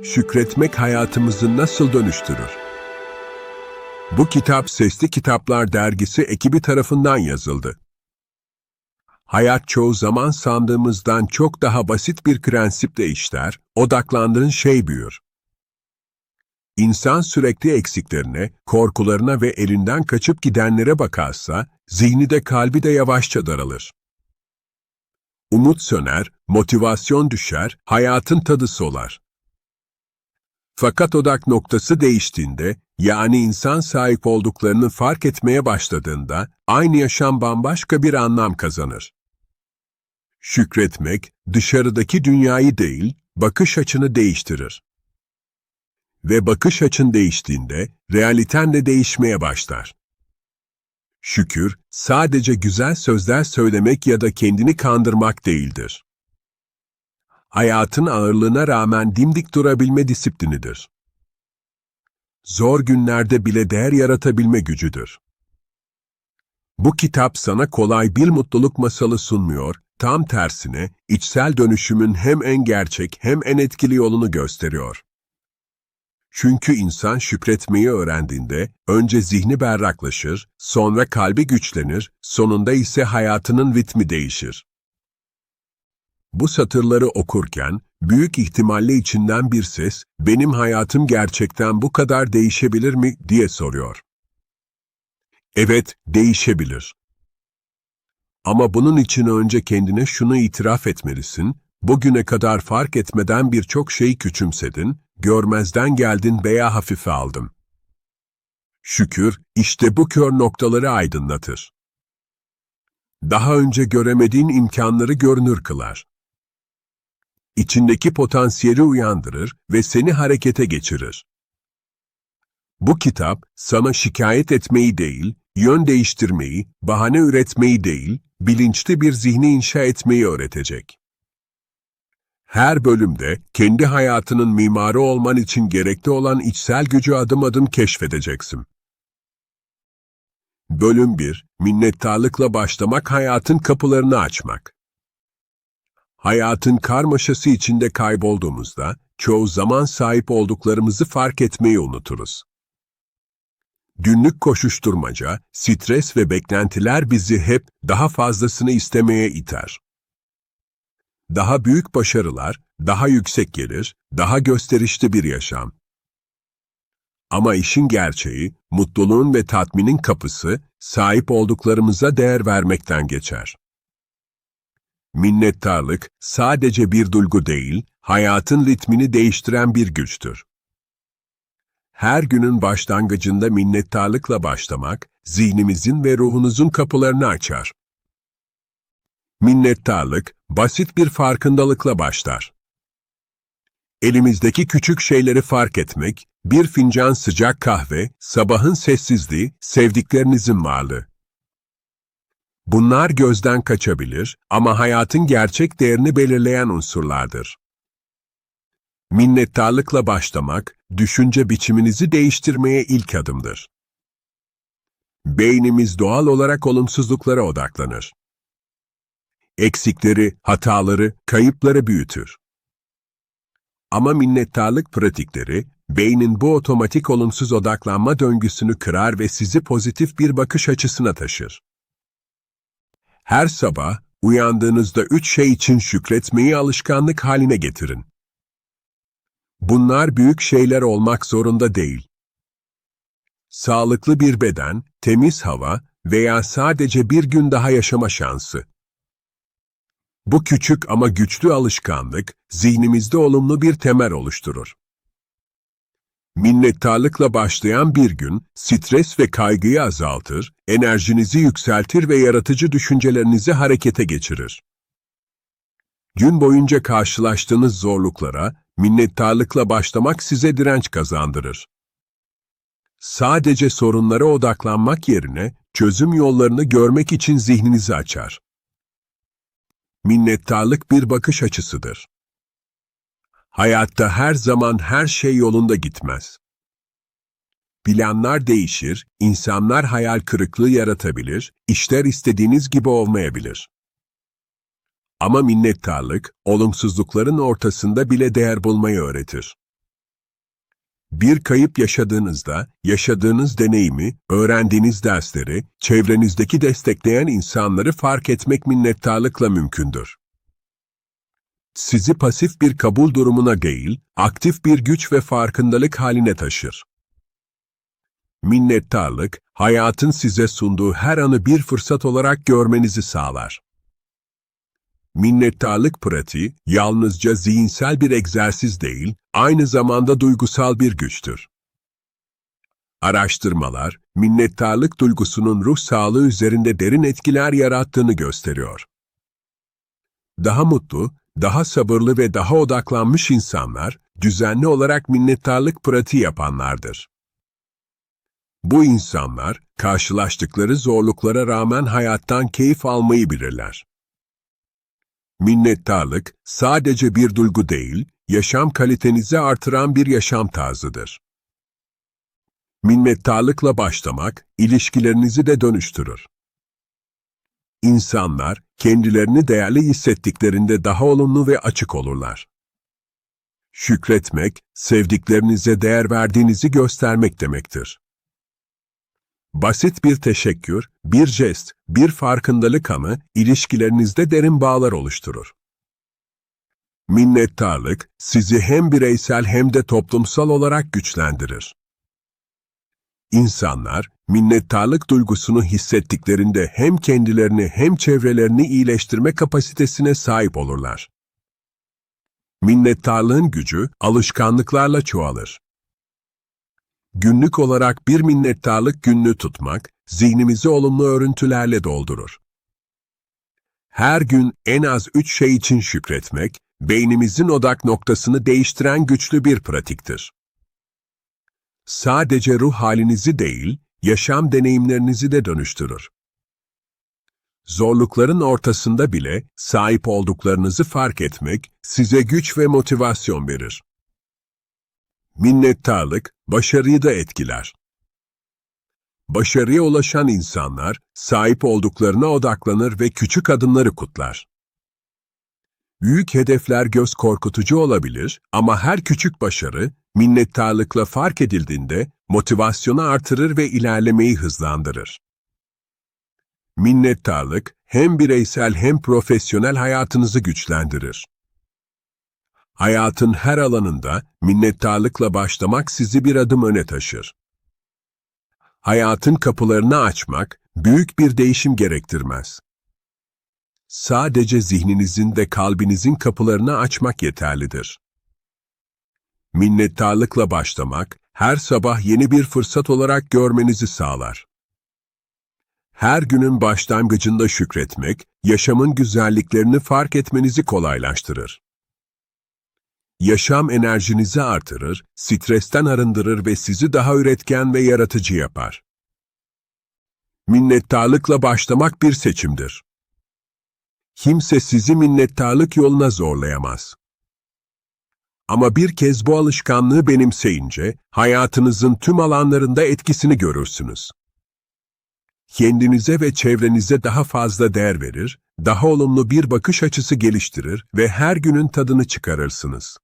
Şükretmek hayatımızı nasıl dönüştürür? Bu kitap Sesli Kitaplar Dergisi ekibi tarafından yazıldı. Hayat çoğu zaman sandığımızdan çok daha basit bir prensiple işler, odaklandığın şey büyür. İnsan sürekli eksiklerine, korkularına ve elinden kaçıp gidenlere bakarsa, zihni de kalbi de yavaşça daralır. Umut söner, motivasyon düşer, hayatın tadı solar. Fakat odak noktası değiştiğinde, yani insan sahip olduklarını fark etmeye başladığında, aynı yaşam bambaşka bir anlam kazanır. Şükretmek, dışarıdaki dünyayı değil, bakış açını değiştirir. Ve bakış açın değiştiğinde, realiten de değişmeye başlar. Şükür, sadece güzel sözler söylemek ya da kendini kandırmak değildir. Hayatın ağırlığına rağmen dimdik durabilme disiplinidir. Zor günlerde bile değer yaratabilme gücüdür. Bu kitap sana kolay bir mutluluk masalı sunmuyor, tam tersine içsel dönüşümün hem en gerçek hem en etkili yolunu gösteriyor. Çünkü insan şükretmeyi öğrendiğinde önce zihni berraklaşır, sonra kalbi güçlenir, sonunda ise hayatının ritmi değişir. Bu satırları okurken büyük ihtimalle içinden bir ses, benim hayatım gerçekten bu kadar değişebilir mi diye soruyor. Evet, değişebilir. Ama bunun için önce kendine şunu itiraf etmelisin, bugüne kadar fark etmeden birçok şeyi küçümsedin, görmezden geldin veya hafife aldın. Şükür, işte bu kör noktaları aydınlatır. Daha önce göremediğin imkanları görünür kılar. İçindeki potansiyeli uyandırır ve seni harekete geçirir. Bu kitap, sana şikayet etmeyi değil, yön değiştirmeyi, bahane üretmeyi değil, bilinçli bir zihni inşa etmeyi öğretecek. Her bölümde kendi hayatının mimarı olman için gerekli olan içsel gücü adım adım keşfedeceksin. Bölüm 1. Minnettarlıkla başlamak hayatın kapılarını açmak. Hayatın karmaşası içinde kaybolduğumuzda, çoğu zaman sahip olduklarımızı fark etmeyi unuturuz. Günlük koşuşturmaca, stres ve beklentiler bizi hep daha fazlasını istemeye iter. Daha büyük başarılar, daha yüksek gelir, daha gösterişli bir yaşam. Ama işin gerçeği, mutluluğun ve tatminin kapısı, sahip olduklarımıza değer vermekten geçer. Minnettarlık sadece bir duygu değil, hayatın ritmini değiştiren bir güçtür. Her günün başlangıcında minnettarlıkla başlamak, zihnimizin ve ruhunuzun kapılarını açar. Minnettarlık, basit bir farkındalıkla başlar. Elimizdeki küçük şeyleri fark etmek, bir fincan sıcak kahve, sabahın sessizliği, sevdiklerinizin varlığı. Bunlar gözden kaçabilir ama hayatın gerçek değerini belirleyen unsurlardır. Minnettarlıkla başlamak, düşünce biçiminizi değiştirmeye ilk adımdır. Beynimiz doğal olarak olumsuzluklara odaklanır. Eksikleri, hataları, kayıpları büyütür. Ama minnettarlık pratikleri, beynin bu otomatik olumsuz odaklanma döngüsünü kırar ve sizi pozitif bir bakış açısına taşır. Her sabah uyandığınızda üç şey için şükretmeyi alışkanlık haline getirin. Bunlar büyük şeyler olmak zorunda değil. Sağlıklı bir beden, temiz hava veya sadece bir gün daha yaşama şansı. Bu küçük ama güçlü alışkanlık, zihnimizde olumlu bir temel oluşturur. Minnettarlıkla başlayan bir gün, stres ve kaygıyı azaltır, enerjinizi yükseltir ve yaratıcı düşüncelerinizi harekete geçirir. Gün boyunca karşılaştığınız zorluklara, minnettarlıkla başlamak size direnç kazandırır. Sadece sorunlara odaklanmak yerine, çözüm yollarını görmek için zihninizi açar. Minnettarlık bir bakış açısıdır. Hayatta her zaman her şey yolunda gitmez. Planlar değişir, insanlar hayal kırıklığı yaratabilir, işler istediğiniz gibi olmayabilir. Ama minnettarlık, olumsuzlukların ortasında bile değer bulmayı öğretir. Bir kayıp yaşadığınızda, yaşadığınız deneyimi, öğrendiğiniz dersleri, çevrenizdeki destekleyen insanları fark etmek minnettarlıkla mümkündür. Sizi pasif bir kabul durumuna değil, aktif bir güç ve farkındalık haline taşır. Minnettarlık, hayatın size sunduğu her anı bir fırsat olarak görmenizi sağlar. Minnettarlık pratiği yalnızca zihinsel bir egzersiz değil, aynı zamanda duygusal bir güçtür. Araştırmalar, minnettarlık duygusunun ruh sağlığı üzerinde derin etkiler yarattığını gösteriyor. Daha mutlu, daha sabırlı ve daha odaklanmış insanlar, düzenli olarak minnettarlık pratiği yapanlardır. Bu insanlar, karşılaştıkları zorluklara rağmen hayattan keyif almayı bilirler. Minnettarlık sadece bir duygu değil, yaşam kalitenizi artıran bir yaşam tarzıdır. Minnettarlıkla başlamak, ilişkilerinizi de dönüştürür. İnsanlar, kendilerini değerli hissettiklerinde daha olumlu ve açık olurlar. Şükretmek, sevdiklerinize değer verdiğinizi göstermek demektir. Basit bir teşekkür, bir jest, bir farkındalık anı ilişkilerinizde derin bağlar oluşturur. Minnettarlık sizi hem bireysel hem de toplumsal olarak güçlendirir. İnsanlar, minnettarlık duygusunu hissettiklerinde hem kendilerini hem çevrelerini iyileştirme kapasitesine sahip olurlar. Minnettarlığın gücü alışkanlıklarla çoğalır. Günlük olarak bir minnettarlık günlüğü tutmak, zihnimizi olumlu örüntülerle doldurur. Her gün en az üç şey için şükretmek, beynimizin odak noktasını değiştiren güçlü bir pratiktir. Sadece ruh halinizi değil, yaşam deneyimlerinizi de dönüştürür. Zorlukların ortasında bile sahip olduklarınızı fark etmek size güç ve motivasyon verir. Minnettarlık, başarıyı da etkiler. Başarıya ulaşan insanlar, sahip olduklarına odaklanır ve küçük adımları kutlar. Büyük hedefler göz korkutucu olabilir ama her küçük başarı, minnettarlıkla fark edildiğinde motivasyonu artırır ve ilerlemeyi hızlandırır. Minnettarlık, hem bireysel hem profesyonel hayatınızı güçlendirir. Hayatın her alanında minnettarlıkla başlamak sizi bir adım öne taşır. Hayatın kapılarını açmak büyük bir değişim gerektirmez. Sadece zihninizin ve kalbinizin kapılarını açmak yeterlidir. Minnettarlıkla başlamak, her sabah yeni bir fırsat olarak görmenizi sağlar. Her günün başlangıcında şükretmek, yaşamın güzelliklerini fark etmenizi kolaylaştırır. Yaşam enerjinizi artırır, stresten arındırır ve sizi daha üretken ve yaratıcı yapar. Minnettarlıkla başlamak bir seçimdir. Kimse sizi minnettarlık yoluna zorlayamaz. Ama bir kez bu alışkanlığı benimseyince, hayatınızın tüm alanlarında etkisini görürsünüz. Kendinize ve çevrenize daha fazla değer verir, daha olumlu bir bakış açısı geliştirir ve her günün tadını çıkarırsınız.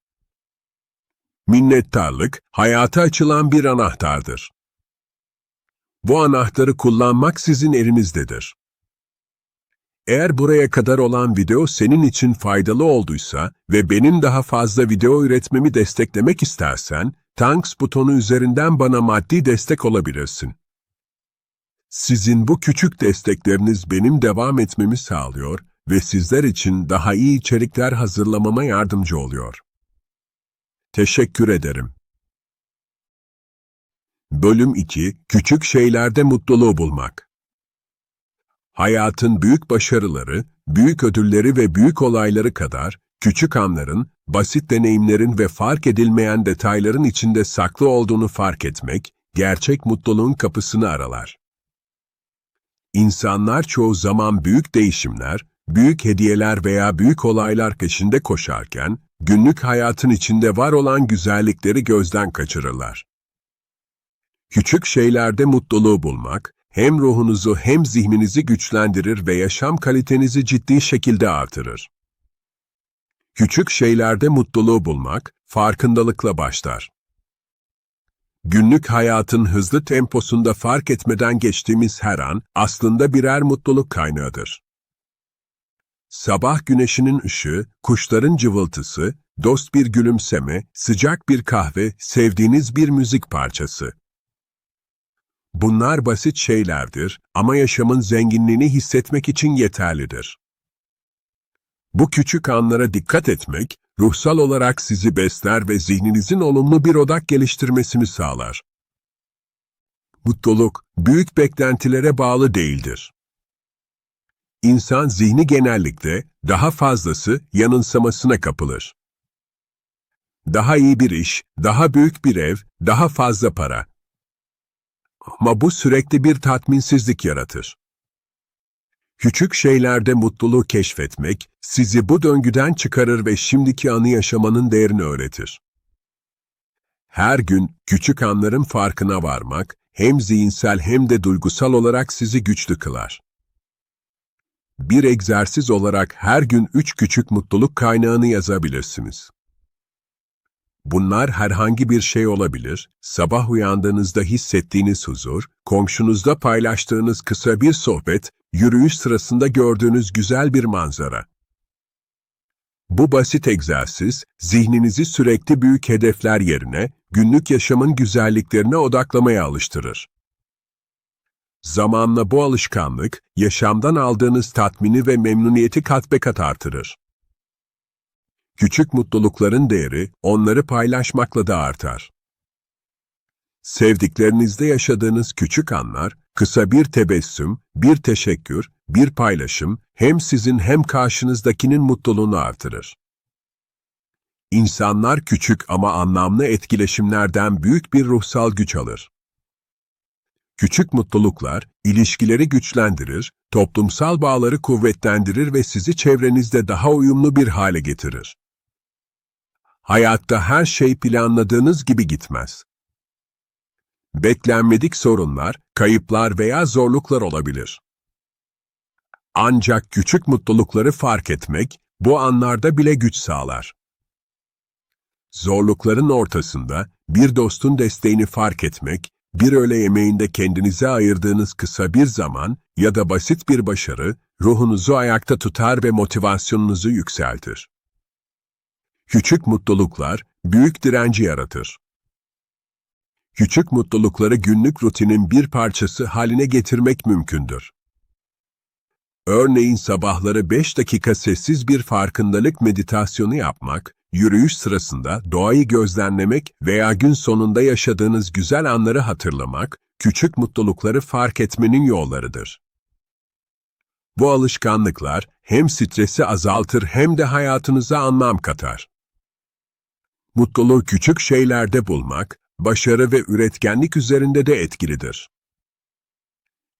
Minnettarlık, hayata açılan bir anahtardır. Bu anahtarı kullanmak sizin elinizdedir. Eğer buraya kadar olan video senin için faydalı olduysa ve benim daha fazla video üretmemi desteklemek istersen, Thanks butonu üzerinden bana maddi destek olabilirsin. Sizin bu küçük destekleriniz benim devam etmemi sağlıyor ve sizler için daha iyi içerikler hazırlamama yardımcı oluyor. Teşekkür ederim. Bölüm 2 Küçük şeylerde mutluluğu bulmak Hayatın büyük başarıları, büyük ödülleri ve büyük olayları kadar, küçük anların, basit deneyimlerin ve fark edilmeyen detayların içinde saklı olduğunu fark etmek, gerçek mutluluğun kapısını aralar. İnsanlar çoğu zaman büyük değişimler, büyük hediyeler veya büyük olaylar peşinde koşarken, günlük hayatın içinde var olan güzellikleri gözden kaçırırlar. Küçük şeylerde mutluluğu bulmak, hem ruhunuzu hem zihninizi güçlendirir ve yaşam kalitenizi ciddi şekilde artırır. Küçük şeylerde mutluluğu bulmak, farkındalıkla başlar. günlük hayatın hızlı temposunda fark etmeden geçtiğimiz her an aslında birer mutluluk kaynağıdır. Sabah güneşinin ışığı, kuşların cıvıltısı, dost bir gülümseme, sıcak bir kahve, sevdiğiniz bir müzik parçası. Bunlar basit şeylerdir ama yaşamın zenginliğini hissetmek için yeterlidir. Bu küçük anlara dikkat etmek, ruhsal olarak sizi besler ve zihninizin olumlu bir odak geliştirmesini sağlar. Mutluluk, büyük beklentilere bağlı değildir. İnsan zihni genellikle daha fazlası yanılsamasına kapılır. Daha iyi bir iş, daha büyük bir ev, daha fazla para. Ama bu sürekli bir tatminsizlik yaratır. Küçük şeylerde mutluluğu keşfetmek, sizi bu döngüden çıkarır ve şimdiki anı yaşamanın değerini öğretir. Her gün küçük anların farkına varmak, hem zihinsel hem de duygusal olarak sizi güçlü kılar. Bir egzersiz olarak her gün üç küçük mutluluk kaynağını yazabilirsiniz. Bunlar herhangi bir şey olabilir, sabah uyandığınızda hissettiğiniz huzur, komşunuzla paylaştığınız kısa bir sohbet, yürüyüş sırasında gördüğünüz güzel bir manzara. Bu basit egzersiz, zihninizi sürekli büyük hedefler yerine, günlük yaşamın güzelliklerine odaklamaya alıştırır. Zamanla bu alışkanlık, yaşamdan aldığınız tatmini ve memnuniyeti kat be kat artırır. Küçük mutlulukların değeri, onları paylaşmakla da artar. Sevdiklerinizde yaşadığınız küçük anlar, kısa bir tebessüm, bir teşekkür, bir paylaşım, hem sizin hem karşınızdakinin mutluluğunu artırır. İnsanlar küçük ama anlamlı etkileşimlerden büyük bir ruhsal güç alır. Küçük mutluluklar, ilişkileri güçlendirir, toplumsal bağları kuvvetlendirir ve sizi çevrenizde daha uyumlu bir hale getirir. Hayatta her şey planladığınız gibi gitmez. Beklenmedik sorunlar, kayıplar veya zorluklar olabilir. Ancak küçük mutlulukları fark etmek, bu anlarda bile güç sağlar. Zorlukların ortasında bir dostun desteğini fark etmek, bir öğle yemeğinde kendinize ayırdığınız kısa bir zaman ya da basit bir başarı, ruhunuzu ayakta tutar ve motivasyonunuzu yükseltir. Küçük mutluluklar, büyük direnci yaratır. Küçük mutlulukları günlük rutinin bir parçası haline getirmek mümkündür. Örneğin sabahları 5 dakika sessiz bir farkındalık meditasyonu yapmak, yürüyüş sırasında doğayı gözlemlemek veya gün sonunda yaşadığınız güzel anları hatırlamak, küçük mutlulukları fark etmenin yollarıdır. Bu alışkanlıklar hem stresi azaltır hem de hayatınıza anlam katar. Mutluluğu küçük şeylerde bulmak, başarı ve üretkenlik üzerinde de etkilidir.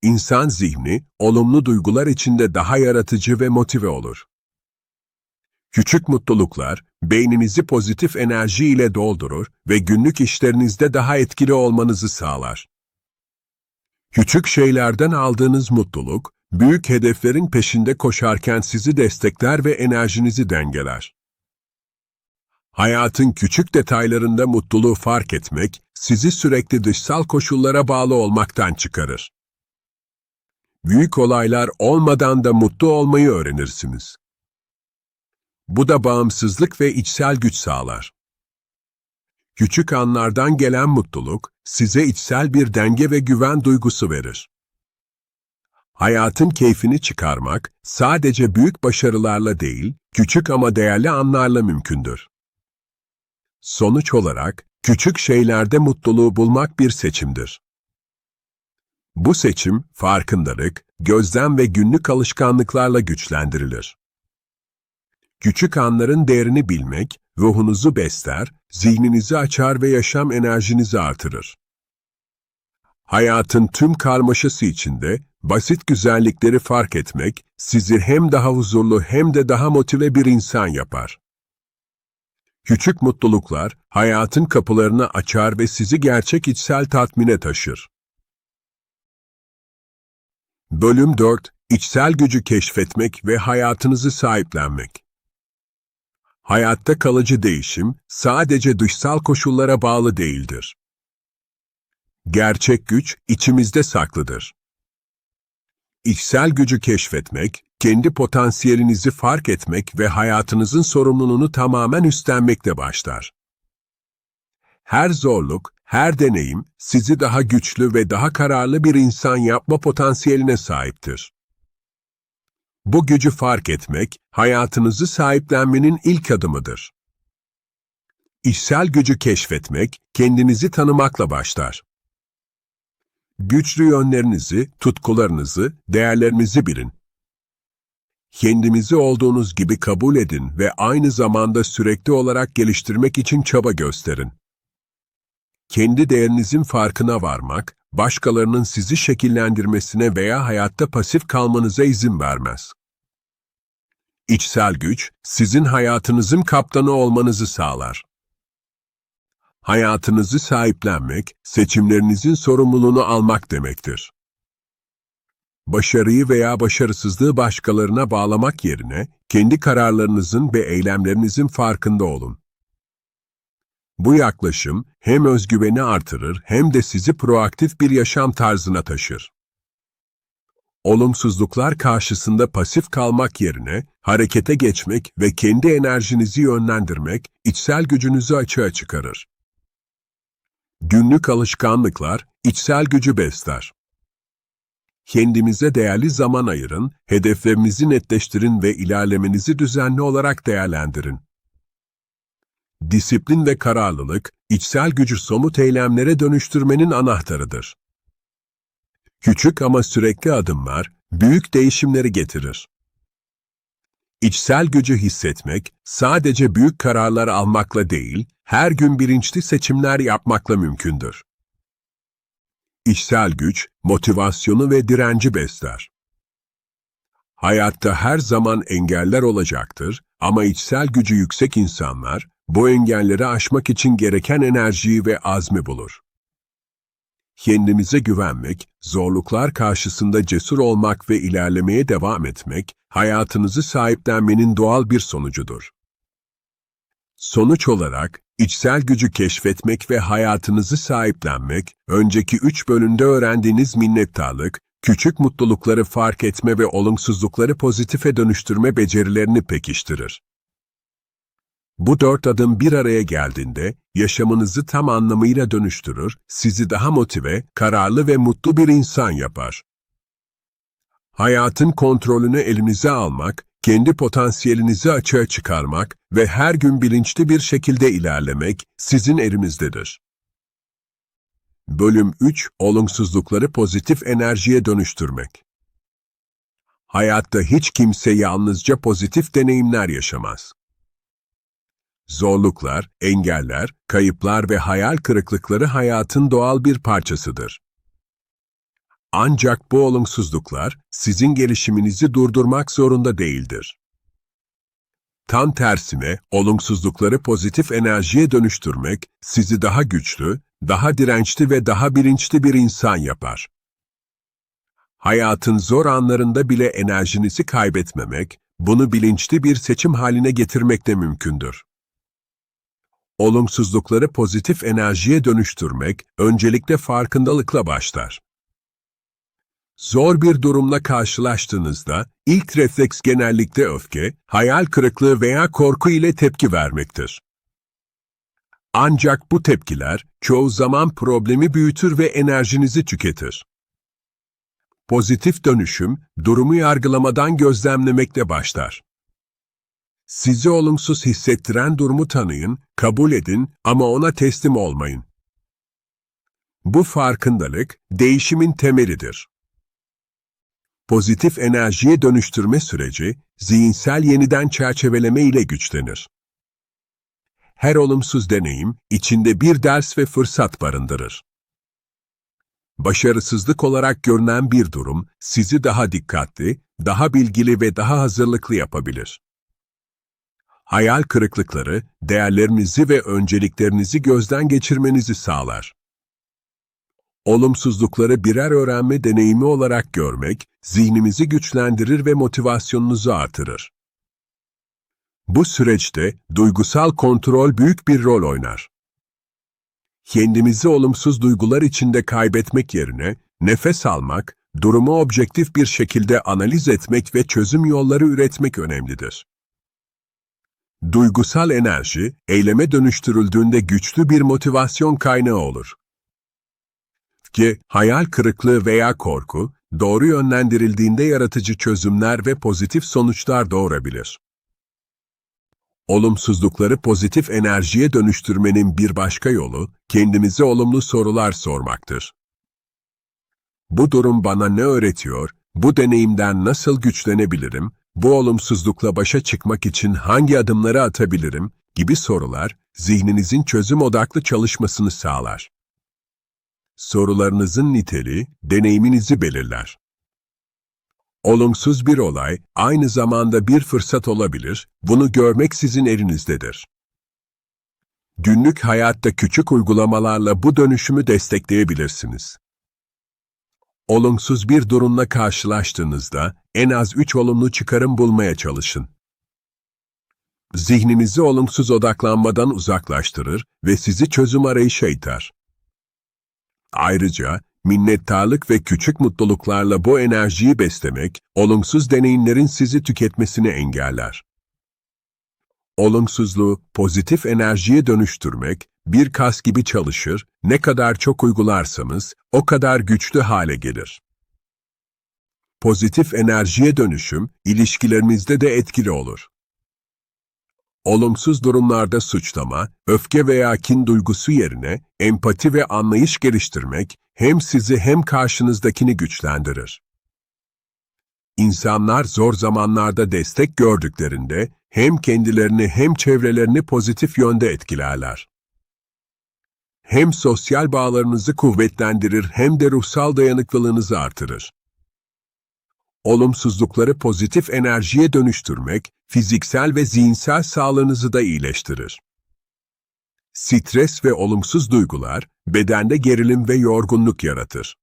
İnsan zihni, olumlu duygular içinde daha yaratıcı ve motive olur. Küçük mutluluklar, beyninizi pozitif enerji ile doldurur ve günlük işlerinizde daha etkili olmanızı sağlar. Küçük şeylerden aldığınız mutluluk, büyük hedeflerin peşinde koşarken sizi destekler ve enerjinizi dengeler. Hayatın küçük detaylarında mutluluğu fark etmek, sizi sürekli dışsal koşullara bağlı olmaktan çıkarır. Büyük olaylar olmadan da mutlu olmayı öğrenirsiniz. Bu da bağımsızlık ve içsel güç sağlar. Küçük anlardan gelen mutluluk, size içsel bir denge ve güven duygusu verir. Hayatın keyfini çıkarmak, sadece büyük başarılarla değil, küçük ama değerli anlarla mümkündür. Sonuç olarak, küçük şeylerde mutluluğu bulmak bir seçimdir. Bu seçim, farkındalık, gözlem ve günlük alışkanlıklarla güçlendirilir. Küçük anların değerini bilmek, ruhunuzu besler, zihninizi açar ve yaşam enerjinizi artırır. Hayatın tüm karmaşası içinde basit güzellikleri fark etmek, sizi hem daha huzurlu hem de daha motive bir insan yapar. Küçük mutluluklar, hayatın kapılarını açar ve sizi gerçek içsel tatmine taşır. Bölüm 4 İçsel gücü keşfetmek ve hayatınızı sahiplenmek. Hayatta kalıcı değişim sadece dışsal koşullara bağlı değildir. Gerçek güç içimizde saklıdır. İçsel gücü keşfetmek, kendi potansiyelinizi fark etmek ve hayatınızın sorumluluğunu tamamen üstlenmekle başlar. Her zorluk, her deneyim sizi daha güçlü ve daha kararlı bir insan yapma potansiyeline sahiptir. Bu gücü fark etmek, hayatınızı sahiplenmenin ilk adımıdır. İçsel gücü keşfetmek, kendinizi tanımakla başlar. Güçlü yönlerinizi, tutkularınızı, değerlerinizi bilin. Kendinizi olduğunuz gibi kabul edin ve aynı zamanda sürekli olarak geliştirmek için çaba gösterin. Kendi değerinizin farkına varmak, başkalarının sizi şekillendirmesine veya hayatta pasif kalmanıza izin vermez. İçsel güç, sizin hayatınızın kaptanı olmanızı sağlar. Hayatınızı sahiplenmek, seçimlerinizin sorumluluğunu almak demektir. Başarıyı veya başarısızlığı başkalarına bağlamak yerine, kendi kararlarınızın ve eylemlerinizin farkında olun. Bu yaklaşım hem özgüveni artırır hem de sizi proaktif bir yaşam tarzına taşır. Olumsuzluklar karşısında pasif kalmak yerine harekete geçmek ve kendi enerjinizi yönlendirmek içsel gücünüzü açığa çıkarır. Günlük alışkanlıklar içsel gücü besler. Kendinize değerli zaman ayırın, hedeflerinizi netleştirin ve ilerlemenizi düzenli olarak değerlendirin. Disiplin ve kararlılık, içsel gücü somut eylemlere dönüştürmenin anahtarıdır. Küçük ama sürekli adımlar, büyük değişimleri getirir. İçsel gücü hissetmek, sadece büyük kararlar almakla değil, her gün bilinçli seçimler yapmakla mümkündür. İçsel güç, motivasyonu ve direnci besler. Hayatta her zaman engeller olacaktır ama içsel gücü yüksek insanlar, bu engelleri aşmak için gereken enerjiyi ve azmi bulur. Kendinize güvenmek, zorluklar karşısında cesur olmak ve ilerlemeye devam etmek, hayatınızı sahiplenmenin doğal bir sonucudur. Sonuç olarak, içsel gücü keşfetmek ve hayatınızı sahiplenmek, önceki üç bölümde öğrendiğiniz minnettarlık, küçük mutlulukları fark etme ve olumsuzlukları pozitife dönüştürme becerilerini pekiştirir. Bu dört adım bir araya geldiğinde, yaşamınızı tam anlamıyla dönüştürür, sizi daha motive, kararlı ve mutlu bir insan yapar. Hayatın kontrolünü elinize almak, kendi potansiyelinizi açığa çıkarmak ve her gün bilinçli bir şekilde ilerlemek sizin elinizdedir. Bölüm 3 Olumsuzlukları pozitif enerjiye dönüştürmek Hayatta hiç kimse yalnızca pozitif deneyimler yaşamaz. Zorluklar, engeller, kayıplar ve hayal kırıklıkları hayatın doğal bir parçasıdır. Ancak bu olumsuzluklar sizin gelişiminizi durdurmak zorunda değildir. Tam tersine olumsuzlukları pozitif enerjiye dönüştürmek sizi daha güçlü, daha dirençli ve daha bilinçli bir insan yapar. Hayatın zor anlarında bile enerjinizi kaybetmemek, bunu bilinçli bir seçim haline getirmek de mümkündür. Olumsuzlukları pozitif enerjiye dönüştürmek öncelikle farkındalıkla başlar. Zor bir durumla karşılaştığınızda ilk refleks genellikle öfke, hayal kırıklığı veya korku ile tepki vermektir. Ancak bu tepkiler çoğu zaman problemi büyütür ve enerjinizi tüketir. Pozitif dönüşüm, durumu yargılamadan gözlemlemekle başlar. Sizi olumsuz hissettiren durumu tanıyın, kabul edin ama ona teslim olmayın. Bu farkındalık, değişimin temelidir. Pozitif enerjiye dönüştürme süreci, zihinsel yeniden çerçeveleme ile güçlenir. Her olumsuz deneyim, içinde bir ders ve fırsat barındırır. Başarısızlık olarak görünen bir durum, sizi daha dikkatli, daha bilgili ve daha hazırlıklı yapabilir hayal kırıklıkları, değerlerinizi ve önceliklerinizi gözden geçirmenizi sağlar. Olumsuzlukları birer öğrenme deneyimi olarak görmek, zihnimizi güçlendirir ve motivasyonunuzu artırır. Bu süreçte duygusal kontrol büyük bir rol oynar. kendimizi olumsuz duygular içinde kaybetmek yerine nefes almak, durumu objektif bir şekilde analiz etmek ve çözüm yolları üretmek önemlidir. Duygusal enerji, eyleme dönüştürüldüğünde güçlü bir motivasyon kaynağı olur. Ki, hayal kırıklığı veya korku, doğru yönlendirildiğinde yaratıcı çözümler ve pozitif sonuçlar doğurabilir. Olumsuzlukları pozitif enerjiye dönüştürmenin bir başka yolu, kendimize olumlu sorular sormaktır. Bu durum bana ne öğretiyor, bu deneyimden nasıl güçlenebilirim, bu olumsuzlukla başa çıkmak için hangi adımları atabilirim gibi sorular, zihninizin çözüm odaklı çalışmasını sağlar. Sorularınızın niteliği, deneyiminizi belirler. Olumsuz bir olay, aynı zamanda bir fırsat olabilir, bunu görmek sizin elinizdedir. Günlük hayatta küçük uygulamalarla bu dönüşümü destekleyebilirsiniz. Olumsuz bir durumla karşılaştığınızda en az 3 olumlu çıkarım bulmaya çalışın. Zihninizi olumsuz odaklanmadan uzaklaştırır ve sizi çözüm arayışa iter. Ayrıca minnettarlık ve küçük mutluluklarla bu enerjiyi beslemek, olumsuz deneyimlerin sizi tüketmesini engeller. Olumsuzluğu pozitif enerjiye dönüştürmek, bir kas gibi çalışır, ne kadar çok uygularsanız, o kadar güçlü hale gelir. Pozitif enerjiye dönüşüm, ilişkilerimizde de etkili olur. Olumsuz durumlarda suçlama, öfke veya kin duygusu yerine empati ve anlayış geliştirmek hem sizi hem karşınızdakini güçlendirir. İnsanlar zor zamanlarda destek gördüklerinde hem kendilerini hem çevrelerini pozitif yönde etkilerler. Hem sosyal bağlarınızı kuvvetlendirir hem de ruhsal dayanıklılığınızı artırır. Olumsuzlukları pozitif enerjiye dönüştürmek, fiziksel ve zihinsel sağlığınızı da iyileştirir. Stres ve olumsuz duygular, bedende gerilim ve yorgunluk yaratır.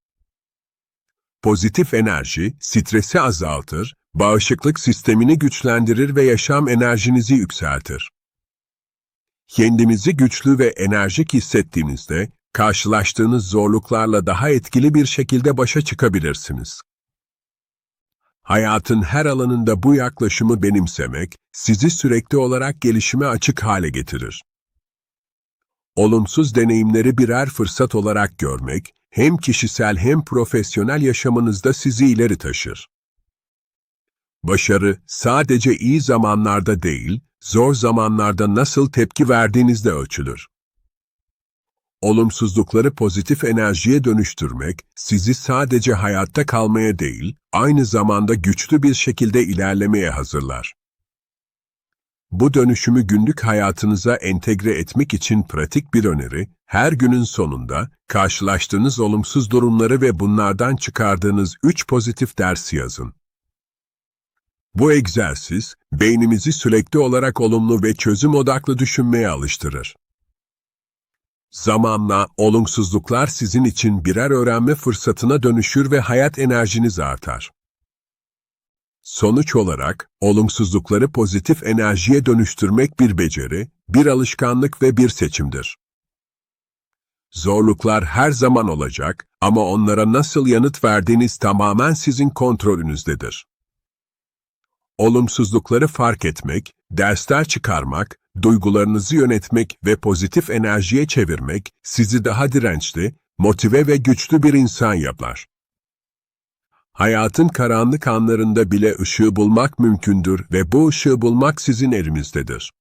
Pozitif enerji, stresi azaltır, bağışıklık sistemini güçlendirir ve yaşam enerjinizi yükseltir. Kendinizi güçlü ve enerjik hissettiğinizde, karşılaştığınız zorluklarla daha etkili bir şekilde başa çıkabilirsiniz. Hayatın her alanında bu yaklaşımı benimsemek, sizi sürekli olarak gelişime açık hale getirir. Olumsuz deneyimleri birer fırsat olarak görmek, hem kişisel hem profesyonel yaşamınızda sizi ileri taşır. Başarı sadece iyi zamanlarda değil, zor zamanlarda nasıl tepki verdiğinizde ölçülür. Olumsuzlukları pozitif enerjiye dönüştürmek, sizi sadece hayatta kalmaya değil, aynı zamanda güçlü bir şekilde ilerlemeye hazırlar. Bu dönüşümü günlük hayatınıza entegre etmek için pratik bir öneri, her günün sonunda karşılaştığınız olumsuz durumları ve bunlardan çıkardığınız 3 pozitif ders yazın. Bu egzersiz, beynimizi sürekli olarak olumlu ve çözüm odaklı düşünmeye alıştırır. Zamanla olumsuzluklar sizin için birer öğrenme fırsatına dönüşür ve hayat enerjiniz artar. Sonuç olarak, olumsuzlukları pozitif enerjiye dönüştürmek bir beceri, bir alışkanlık ve bir seçimdir. Zorluklar her zaman olacak ama onlara nasıl yanıt verdiğiniz tamamen sizin kontrolünüzdedir. Olumsuzlukları fark etmek, dersler çıkarmak, duygularınızı yönetmek ve pozitif enerjiye çevirmek sizi daha dirençli, motive ve güçlü bir insan yapar. Hayatın karanlık anlarında bile ışığı bulmak mümkündür ve bu ışığı bulmak sizin elinizdedir.